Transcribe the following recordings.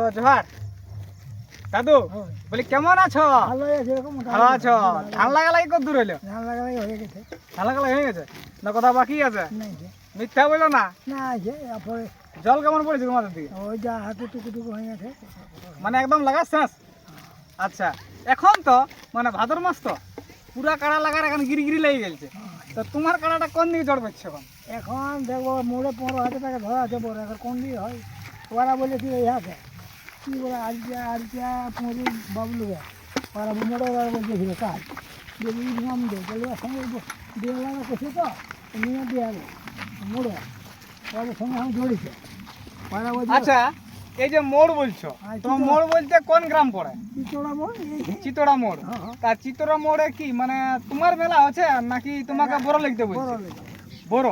তো জোহার। দাদু হয়। বলি কেমন আছো? ভালো আছে এরকম ভালো আছো? ধান লাগা লাগি কত দূর হইল? ধান লাগালাই হয়ে গেছে। ধান লাগা লাগি হয়ে গেছে? না কথা বাকি আছে? মিথ্যা বলল না? না তারপরে জল কেমন পড়েছে তোমাদের দিকে? ওই যা হাতে টুকু টুকু হয়ে গেছে। মানে একদম লাগা শেষ আচ্ছা এখন তো মানে ভাদর মাস তো পুরা কাড়া লাগার এখন গিরি গিরি লেগে গেছে তো তোমার কাড়াটা কোন দিকে জড় পাচ্ছে এখন? এখন দেখব মোড়ে পনেরো হাজার টাকা ধরা আছে বড় এখন কোন দিয়ে হয়? ওরা বলেছিল ইহাতে বাবলু ওরা মোড়ে ওরা বলতেছিল কাজ। যদি নাম দে। বলে সঙ্গে দিয়ে করছে তো? নিয়ে দিয়ে মোড়ে। ওদের সঙ্গে আমি আচ্ছা এই যে মোড় বলছো তো? মোড় বলতে কোন গ্রাম পড়ে? চড়া মোড় চিতোড়া মোড়। হ্যাঁ, হ্যাঁ। তা চিতোড়া মোড়ে কি মানে তোমার মেলা আছে নাকি তোমাকে বড় লিখতে বলছে? বড়?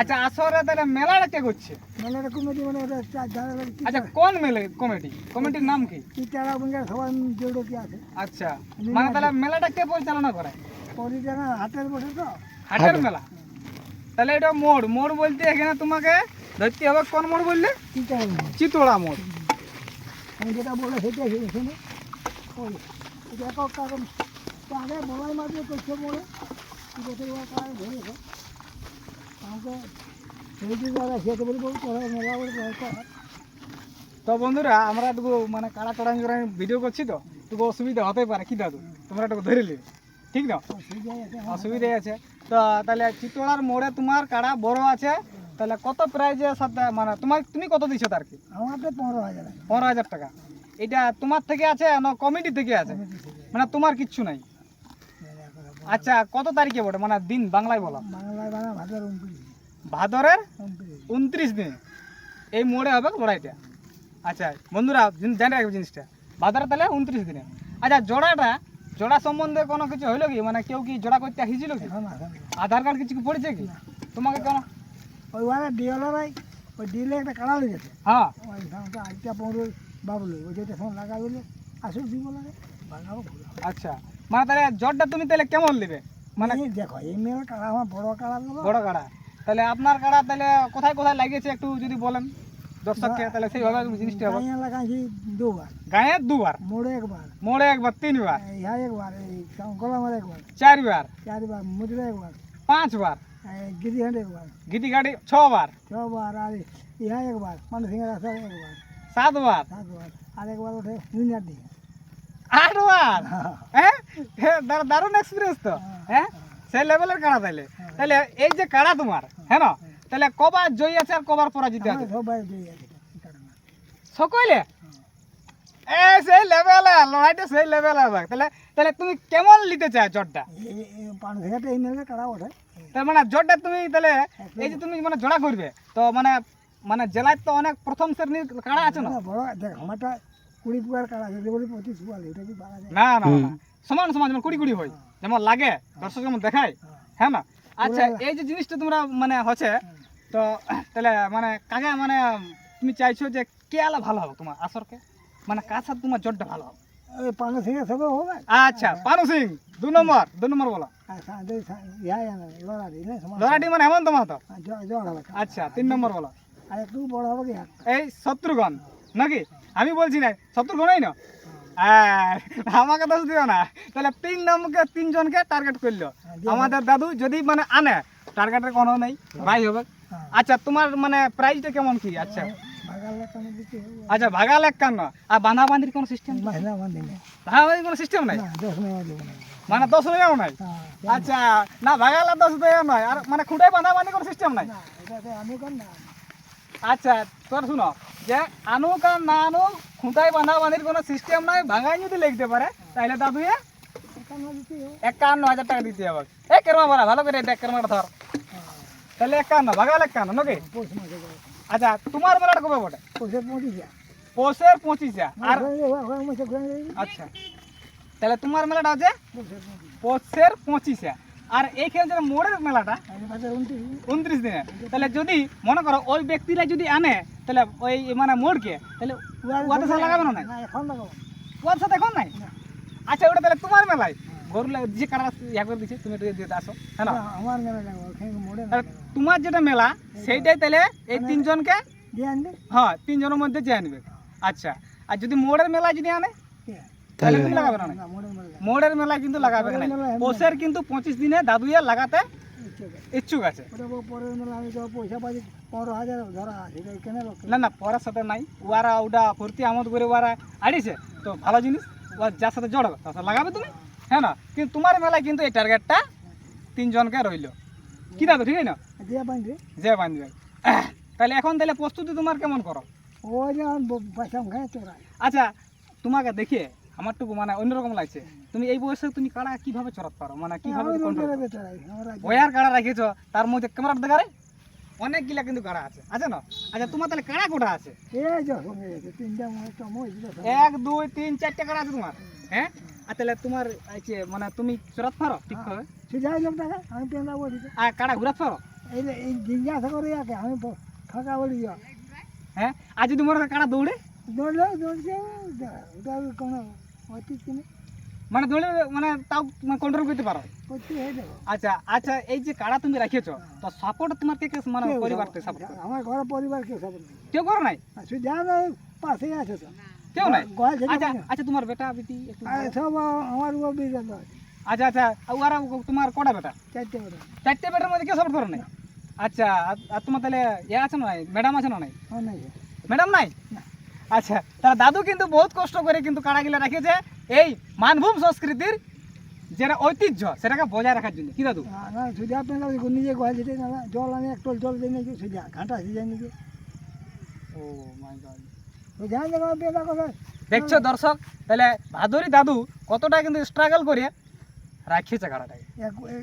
আচ্ছা আসরে তাহলে মেলাটা কে করছে? এটা কমিটি মানে ওটা আচ্ছা কোন মেলে কমিটি? কমিটির নাম কি? কি চারা বঙ্গের সবাই জড়ো কি আছে? আচ্ছা মানে তাহলে মেলাটা কে পরিচালনা করে? পরিচালনা হাতের বসে তো। হাটের মেলা। তাহলে এটা মোড়। মোড় বলতে এখানে তোমাকে ধরতে হবে কোন মোড় বললে? চিতোড়া মোড়। আমি যেটা বলে শুনে শুনে। ওই কারণ। আগে বলাই মাঝে করছে ঠিক আছে ওরা তো বন্ধুরা, আমরা একটু মানে কাড়া চড়াই চড়াই ভিডিও করছি তো। একটু অসুবিধা হতে পারে, কি দাদু? তোমরা একটু ধরে নিবে ঠিক না? তো সেই জায়গাতে আমার- অসুবিধা আছে। তো, তাহলে চিতোড়ার মোড়ে তোমার কাড়া বড় আছে, তাহলে কত প্রাইজে সাথে মানে তোমার, তুমি কত দিছো তার কি? আমার তো পনেরো হাজার পনেরো হাজার টাকা। এটা তোমার থেকে আছে না কমিটি থেকে আছে? মানে তোমার কিচ্ছু নাই? করে। আচ্ছা কত তারিখে বটে? মানে দিন বাংলায় বলো। বাংলায় বাংলা উনত্রিশ ভাদরের উনত্রিশ দিনে। এই মোড়ে হবে লড়াইটা। আচ্ছা বন্ধুরা জানে রাখবে জিনিসটা। ভাদরের তাহলে উনত্রিশ দিনে। আচ্ছা জোড়াটা জোড়া সম্বন্ধে কোনো কিছু হইল কি? মানে কেউ কি জোড়া করতে আসিছিল কি? আধার কার্ড কিছু কি পড়েছে কি? তোমাকে কেন? ওই ওরা ডিএলআরআই ওই ডিএলএ একটা কাড়া গেছে। হ্যাঁ। ওই সামনে বাবলু। ওই যেটা সময় লাগা বলে আসুক দিব লাগে আচ্ছা। মানে তাহলে জ্বরটা তুমি তাহলে কেমন নেবে? মানে মানে দেখো এই মেয়ের কাড়া আমার বড় কাড়া বড় কাড়া। তাহলে আপনার কাড়া তাহলে কোথায় কোথায় লাগিয়েছে একটু যদি বলেন? দর্শককে তাহলে সেইভাবে জিনিসটা হবে লাগাইছি দুবার। গায়ে দুবার? মোড়ে একবার। মোড়ে একবার তিনবার? ইহা একবার। এই গলামার একবার। চারবার? চারবার মুদ্রা একবার। পাঁচবার? গিরিহাট একবার। গিটি গাড়ি ছবার? ছবার আর ইহা একবার। মানুষ সিংহের রাস্তায় একবার। সাতবার? সাতবার। আর একবার ওঠে দুনিয়ার দিকে। আটবার হ্যাঁ? হ্যাঁ, দারুণ এক্সপিরিয়েন্স তো। হ্যাঁ? সেই লেভেলের কাড়া তাইলে? তাহলে এই যে কাড়া তোমার? হ্যাঁ না? তাহলে কবার জয়ী আছে আর কবার পরাজিত আছে? দিয়ে আছে। সকলে? এ সেই লেভেলে লড়াইটা সেই লেভেলে হবে। তাহলে তাহলে তুমি কেমন নিতে চাও জটটা? তার মানে জটটা তুমি তাহলে এই যে তুমি মানে জোড়া করবে তো মানে মানে জেলায় তো অনেক প্রথম শ্রেণির কাড়া আছে না বড় দেখ আমারটা কুড়ি পুয়ার কাড়া আছে বলি পঁচিশ পুয়াল এটা কি পারা যায় না না না। সমান সমান যেমন কুড়ি কুড়ি হয় যেমন লাগে দর্শক যেমন দেখায় হ্যাঁ না আচ্ছা এই যে জিনিসটা তোমরা মানে হচ্ছে তো তাহলে মানে কাকে মানে তুমি চাইছো যে কে আলা ভালো হবে তোমার আসরকে মানে কার সাথে তোমার জটটা ভালো হবে পান থেকে সবে হবে আচ্ছা পানু সিং দু নম্বর দু নম্বর বলো লড়াটি মানে হেমন্ত মাহাতো আচ্ছা তিন নম্বর বলো আর একটু বড় হবে কি এই শত্রুঘ্ন নাকি আমি বলছি না শত্রুঘ্নই না? আর আমাকে দোষ দিও না। তাহলে তিন নম্বরকে তিনজনকে টার্গেট করল। আমাদের দাদু যদি মানে আনে টার্গেটের কোনো নেই ভাই হবে। হ্যাঁ। আচ্ছা তোমার মানে প্রাইসটা কেমন কি? আচ্ছা। কেন হবে। আচ্ছা ভাগাল একান্ন আর বাঁধা বাঁধির কোনো সিস্টেম বান্ধি বাঁধির কোনো সিস্টেম নাই? মানে দশ হাজারও নাই? হ্যাঁ, আচ্ছা না ভাগাল দশ হাজার নয়। আর মানে খুঁটায় বাঁধা বাঁধি কোনো সিস্টেম নাই? আচ্ছা তোর শুনো, যে আনুক আর না আনুক খুঁটায় বাঁধা বাঁধির কোনো সিস্টেম নাই, ভাঙাই যদি লিখতে পারে তাহলে দাদু একান্ন হাজার টাকা দিতে হবে। এ কেরমা বাড়া ভালো করে দেখ কেরমাটা ধর। তাহলে একান্ন ভাগাল একান্ন নাকি? আচ্ছা তোমার বেলাটা কবে বটে। পৌষে পৌঁছে যা পৌষের পঁচিশে আর আচ্ছা তাহলে তোমার মেলাটা আছে? পৌষে পৌষের পঁচিশে আর এইখানে যে মোড়ের মেলাটা উনত্রিশ দিনে। তাহলে যদি মনে করো ওই ব্যক্তিরা যদি আনে তাহলে ওই মানে মোড়কে তাহলে ওয়াদের সাথে লাগাবে না ওয়াদের সাথে এখন নাই? আচ্ছা ওটা তাহলে তোমার মেলায়। গরু যে কাটা ইয়া করে দিচ্ছে তুমি দিয়ে আসো। হ্যাঁ আমার মেলা তোমার যেটা মেলা সেইটাই তাহলে এই তিনজনকে দিয়ে হ্যাঁ তিনজনের মধ্যে যে আনবে। আচ্ছা আর যদি মোড়ের মেলায় যদি আনে? তাহলে তুমি লাগাবে না। মোড়ের মেলায়। কিন্তু লাগাবে না পোষের কিন্তু পঁচিশ দিনে দাদুইয়া লাগাতে। ইচ্ছুক আছে। ওটা পরের মেলা আমি পয়সা পাচ্ছি পনেরো হাজার ধরা আছে এটা কেন লোক। না না পরের সাথে নাই। ওরা ওটা ফুর্তি আমোদ করে ওরা আড়িছে। তো ভালো জিনিস ও যার সাথে জড়াবে তার সাথে লাগাবে তুমি। হ্যাঁ না? কিন্তু তোমার মেলায় কিন্তু এই টার্গেটটা তিনজনকে রইল। কি দাদু ঠিক আছে না? যে বান্ধবে তাহলে এখন তাহলে প্রস্তুতি তোমার কেমন করো? আচ্ছা তোমাকে দেখে আমারটুকু মানে অন্যরকম লাগছে। তুমি এই বয়সে তুমি কাড়া কীভাবে চড়াতে পারো? মানে কীভাবে। ওয়ার কাড়া রেখেছো তার মধ্যে ক্যামেরা দেখারে অনেকগুলা কিন্তু কাড়া আছে। আছে না? আচ্ছা তোমার তাহলে কাড়া কোটা আছে? এই যে সঙ্গে গেছে তিনটা মই তো মই ছিল এক দুই তিন চারটে কাড়া আছে তোমার হ্যাঁ? আর তাহলে তোমার মানে তুমি চড়াতে পারো ঠিক করে? পেন্দা বলি। আর কাড়া ঘুরাতে পারো? এই যে এই জিজ্ঞাসা করে আমি ফাঁকা বলি হ্যাঁ? আর যদি মনে হয় কাড়া দৌড়ে? দৌড়লে দৌড়ছে ওটা কিনে মানে দৌড়ে মানে তাও কন্ট্রোল করতে পারো। করতে হয়ে যাব। আচ্ছা আচ্ছা এই যে কাড়া তুমি রাখিয়েছো তো সাপোর্ট তোমার কে কে মানে পরিবার থেকে সাপোর্ট আমার ঘরের পরিবার কেউ সব কেউ করো নাই? সুজা পাশে আছে তো। কেউ নাই? আচ্ছা আচ্ছা তোমার বেটা বেটি সব আমার উপর বিরাট আচ্ছা আচ্ছা আর তোমার কটা বেটা? চারটে করে চারটে বেটার মধ্যে কেউ সাপোর্ট করো নাই? আচ্ছা আর- তোমার তাহলে ইয়ে আছে না ম্যাডাম আছে না নাই? ম্যাডাম নাই? আচ্ছা তার দাদু কিন্তু বহুত কষ্ট করে কিন্তু কাড়াগুলা রেখেছে এই মানভূম সংস্কৃতির যেটা ঐতিহ্য সেটাকে বজায় রাখার জন্য। কি দাদু? না সুজা পেন্দা নিজে গোয়াল যেতে না জল আমি এক টল জল দিয়ে নিয়েছি সুজা ঘাটা নিজে ও মাই গড। দেখছ দর্শক তাহলে ভাদুরি দাদু কতটা কিন্তু স্ট্রাগল করে রাখিয়েছে কাড়াটাকে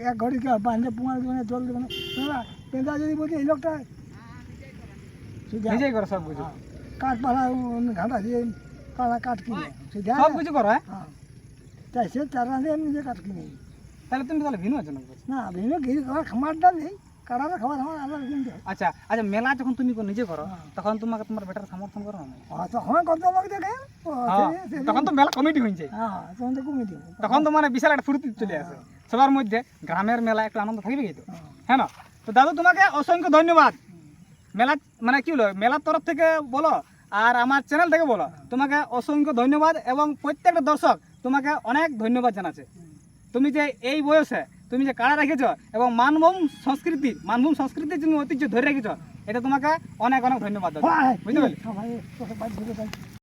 এক ঘড়ি বাঁধে জল দেবে না না, যদি বলছে এই লোকটা নিজেই করো সব কিছু। কাঠ পালা ঘাটা দিয়ে পালা কাঠ কিনে। সব কিছু করো হ্যাঁ? হ্যাঁ। তাই সে চারা দিয়ে নিজে কাঠ কিনে। তাহলে তুমি তাহলে ভিন্ন আছো না না বিভিন্ন গিরি খাবার খামারটা নেই। কারারে খাবার আমার আলাদা কিনতে আচ্ছা আচ্ছা মেলা যখন তুমি নিজে করো হ্যাঁ। তখন তোমাকে তোমার বেটার সমর্থন করো না? তখন কত লোক দেখে? হ্যাঁ, তখন তো মেলা কমিটি হয়েছে হ্যাঁ তখন তো কমে দিব তখন তো মানে বিশাল একটা ফুর্তি চলে আসে। সবার মধ্যে গ্রামের মেলা একটু আনন্দ থাকবে তো হ্যাঁ। না? তো দাদু তোমাকে অসংখ্য ধন্যবাদ। মেলা মানে কি হলো? মেলার তরফ থেকে বলো আর আমার চ্যানেল থেকে বলো। তোমাকে অসংখ্য ধন্যবাদ এবং প্রত্যেকটা দর্শক তোমাকে অনেক ধন্যবাদ জানাচ্ছে। তুমি যে এই বয়সে তুমি যে কাড়া রেখেছ এবং মানভূম সংস্কৃতি মানভূম সংস্কৃতি তুমি ঐতিহ্য ধরে রেখেছ এটা তোমাকে অনেক অনেক ধন্যবাদ বুঝতে পারলে?